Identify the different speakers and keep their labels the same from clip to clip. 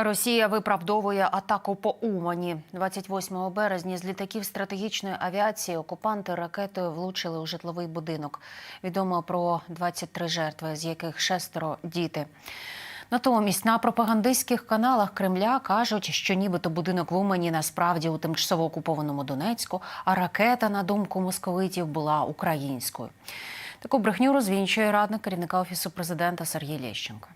Speaker 1: Росія виправдовує атаку по Умані. 28 березня з літаків стратегічної авіації окупанти ракетою влучили у житловий будинок. Відомо про 23 жертви, з яких шестеро діти. Натомість на пропагандистських каналах Кремля кажуть, що нібито будинок в Умані насправді у тимчасово окупованому Донецьку, а ракета, на думку московитів, була українською. Таку брехню розвінчує радник керівника офісу президента Сергій Лещенко.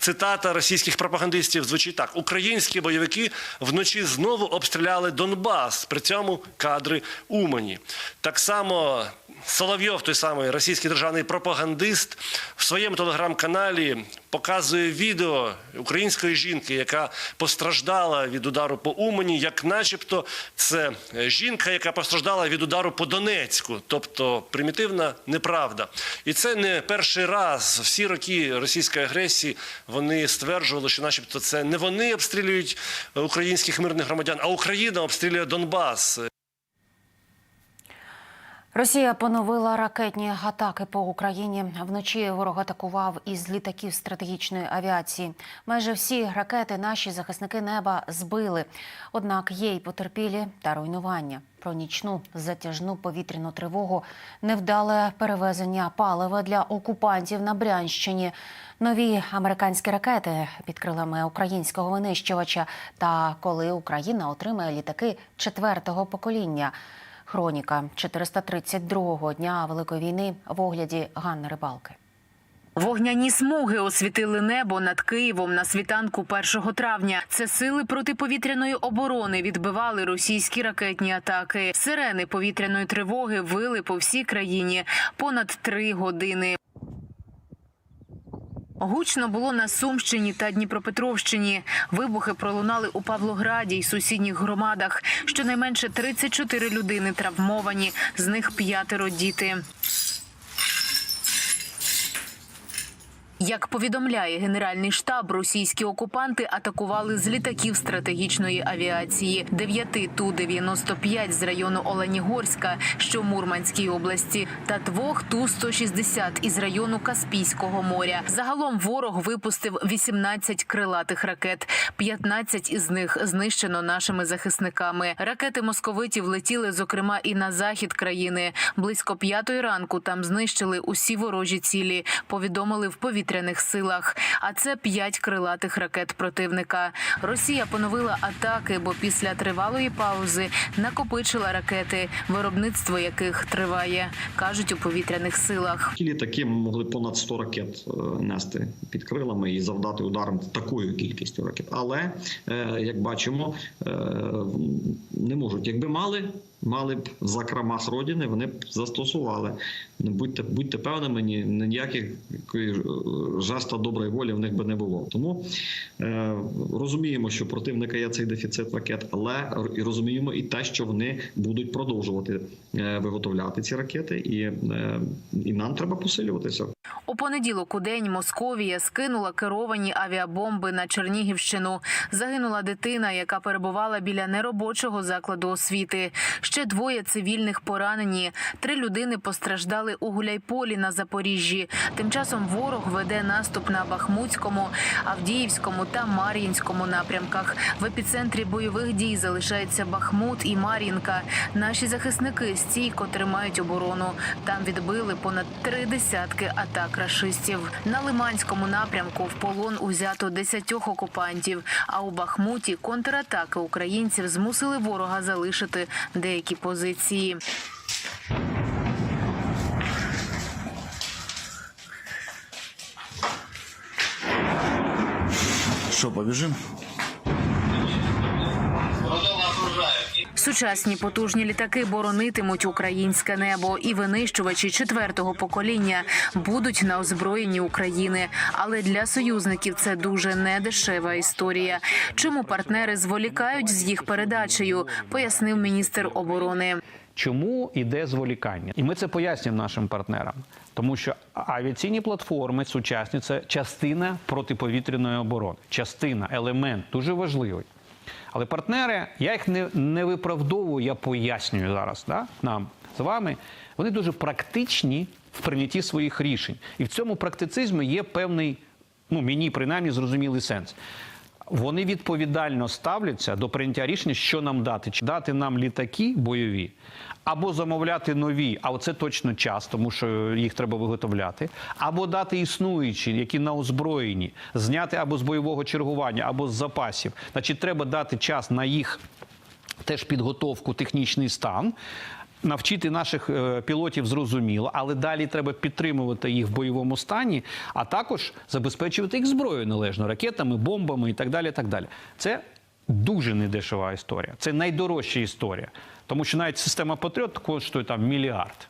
Speaker 2: Цитата російських пропагандистів звучить так: українські бойовики вночі знову обстріляли Донбас. При цьому кадри Умані. Так само Соловйов, той самий російський державний пропагандист, в своєму телеграм-каналі показує відео української жінки, яка постраждала від удару по Умані, як, начебто, це жінка, яка постраждала від удару по Донецьку, тобто примітивна неправда. І це не перший раз. Всі роки російської агресії вони стверджували, що, начебто, це не вони обстрілюють українських мирних громадян, а Україна обстрілює Донбас.
Speaker 1: Росія поновила ракетні атаки по Україні. Вночі ворог атакував із літаків стратегічної авіації. Майже всі ракети наші захисники неба збили. Однак є й потерпілі та руйнування. Про нічну затяжну повітряну тривогу, невдале перевезення палива для окупантів на Брянщині. Нові американські ракети під крилами українського винищувача. Та коли Україна отримає літаки четвертого покоління. Хроніка 432-го дня Великої війни в огляді Ганни Рибалки.
Speaker 3: Вогняні смуги освітили небо над Києвом на світанку 1 травня. Це сили протиповітряної оборони відбивали російські ракетні атаки. Сирени повітряної тривоги вили по всій країні понад три години. Гучно було на Сумщині та Дніпропетровщині. Вибухи пролунали у Павлограді й сусідніх громадах. Щонайменше 34 людини травмовані, з них п'ятеро діти. Як повідомляє Генеральний штаб, російські окупанти атакували з літаків стратегічної авіації 9 Ту-95 з району Оленігорська, що в Мурманській області, та двох Ту-160 із району Каспійського моря. Загалом ворог випустив 18 крилатих ракет. 15 із них знищено нашими захисниками. Ракети московитів летіли, зокрема, і на захід країни. Близько п'ятої ранку там знищили усі ворожі цілі. Повідомили в повітряних силах. А це п'ять крилатих ракет противника. Росія поновила атаки, бо після тривалої паузи накопичила ракети, виробництво яких триває, кажуть у повітряних силах.
Speaker 4: Ті літаки могли понад 100 ракет е, нести під крилами і завдати ударом такою кількістю ракет. Але е, як бачимо, е, не можуть. Якби мали, мали б в закромах родини, вони б застосували. Будьте будьте певними, ні ніяких жеста доброї волі в них би не було. Тому е, розуміємо, що противника є цей дефіцит ракет, але і розуміємо і те, що вони будуть продовжувати е, виготовляти ці ракети, і, е, і нам треба посилюватися.
Speaker 3: У понеділок у день Московія скинула керовані авіабомби на Чернігівщину. Загинула дитина, яка перебувала біля неробочого закладу освіти. Ще двоє цивільних поранені. Три людини постраждали у Гуляйполі на Запоріжжі. Тим часом ворог веде наступ на Бахмутському, Авдіївському та Мар'їнському напрямках. В епіцентрі бойових дій залишається Бахмут і Мар'їнка. Наші захисники стійко тримають оборону. Там відбили понад три десятки атак рашистів. На Лиманському напрямку в полон узято десятьох окупантів. А у Бахмуті контратаки українців змусили ворога залишити деякі позиції.
Speaker 5: Що, побіжимо?
Speaker 3: Сучасні потужні літаки боронитимуть українське небо, і винищувачі четвертого покоління будуть на озброєнні України. Але для союзників це дуже недешева історія. Чому партнери зволікають з їх передачею? Пояснив міністр оборони.
Speaker 6: Чому йде зволікання? І ми це пояснюємо нашим партнерам, тому що авіаційні платформи сучасні це частина протиповітряної оборони, частина, елемент дуже важливий. Але партнери, я їх не, не виправдовую, я пояснюю зараз да, нам з вами. Вони дуже практичні в прийнятті своїх рішень. І в цьому практицизмі є певний, ну мені принаймні зрозумілий сенс. Вони відповідально ставляться до прийняття рішення, що нам дати. Чи дати нам літаки бойові, або замовляти нові, а це точно час, тому що їх треба виготовляти, або дати існуючі, які на озброєнні, зняти або з бойового чергування, або з запасів. Значить, треба дати час на їх теж підготовку, технічний стан. Навчити наших е, пілотів зрозуміло, але далі треба підтримувати їх в бойовому стані, а також забезпечувати їх зброєю належно, ракетами, бомбами і так далі. так далі. Це дуже недешева історія. Це найдорожча історія. Тому що навіть система Патріот коштує там мільярд.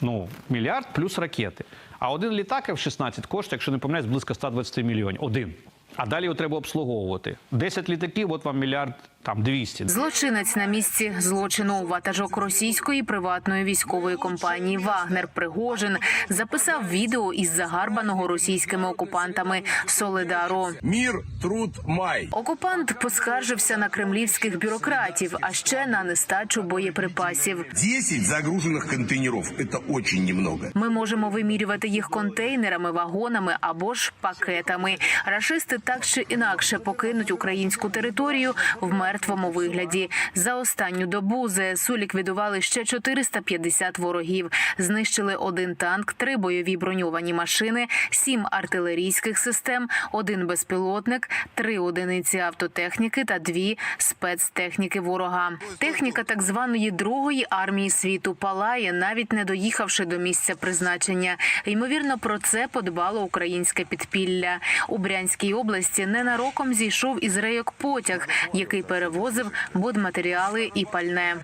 Speaker 6: Ну, мільярд плюс ракети. А один літак F-16 коштує, якщо не помиляюсь, близько 120 мільйонів. Один. А далі його треба обслуговувати. 10 літаків, от вам мільярд там 200.
Speaker 3: Злочинець на місці злочину ватажок російської приватної військової компанії Вагнер Пригожин записав відео із загарбаного російськими окупантами Солидару.
Speaker 5: Мир, труд, май.
Speaker 3: Окупант поскаржився на кремлівських бюрократів, а ще на нестачу боєприпасів.
Speaker 5: 10 загруженных контейнеров. Это очень немного.
Speaker 3: Ми можемо вимірювати їх контейнерами, вагонами або ж пакетами. Рашисти так чи інакше покинуть українську територію в мертвому вигляді. За останню добу ЗСУ ліквідували ще 450 ворогів. Знищили один танк, три бойові броньовані машини, сім артилерійських систем, один безпілотник, три одиниці автотехніки та дві спецтехніки ворога. Техніка так званої другої армії світу палає, навіть не доїхавши до місця призначення. Ймовірно, про це подбало українське підпілля. У Брянській області ненароком зійшов із рейок потяг, який перевозив будматеріали і пальне.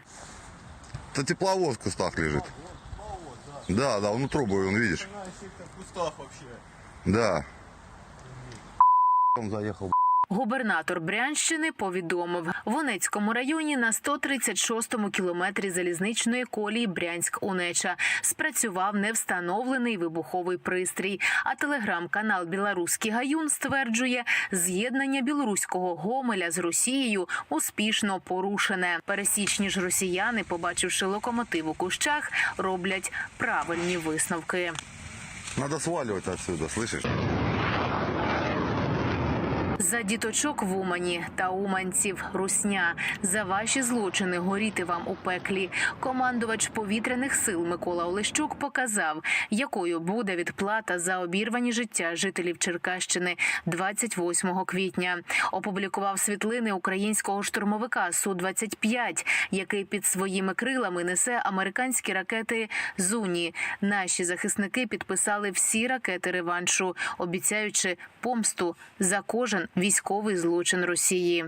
Speaker 7: Это тепловоз в кустах лежит. Да, да, он трубой, он видишь. Да. Он заехал.
Speaker 3: Губернатор Брянщини повідомив, в Онецькому районі на 136-му кілометрі залізничної колії Брянськ-Унеча спрацював невстановлений вибуховий пристрій. А телеграм-канал Білоруський Гаюн стверджує, з'єднання білоруського Гомеля з Росією успішно порушене. Пересічні ж росіяни, побачивши локомотив у кущах, роблять правильні висновки.
Speaker 7: Надо сваливать отсюда, слышишь?
Speaker 3: За діточок в Умані та уманців Русня за ваші злочини горіти вам у пеклі. Командувач повітряних сил Микола Олещук показав, якою буде відплата за обірвані життя жителів Черкащини 28 квітня. Опублікував світлини українського штурмовика су 25 який під своїми крилами несе американські ракети Зуні. Наші захисники підписали всі ракети реваншу, обіцяючи помсту за кожен військовий злочин Росії.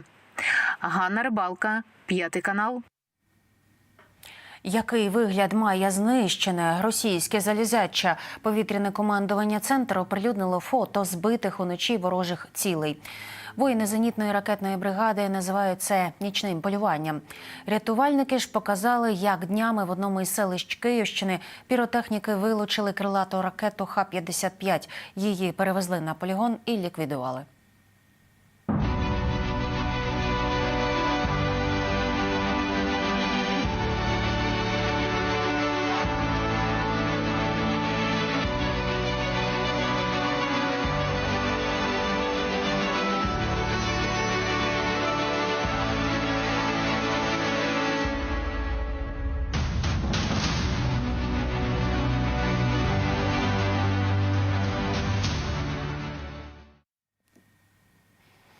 Speaker 3: Ганна Рибалка, п'ятий канал.
Speaker 1: Який вигляд має знищене російське залізяча? Повітряне командування центру оприлюднило фото збитих уночі ворожих цілей. Воїни зенітної ракетної бригади називають це нічним полюванням. Рятувальники ж показали, як днями в одному із селищ Київщини піротехніки вилучили крилату ракету Х-55. Її перевезли на полігон і ліквідували.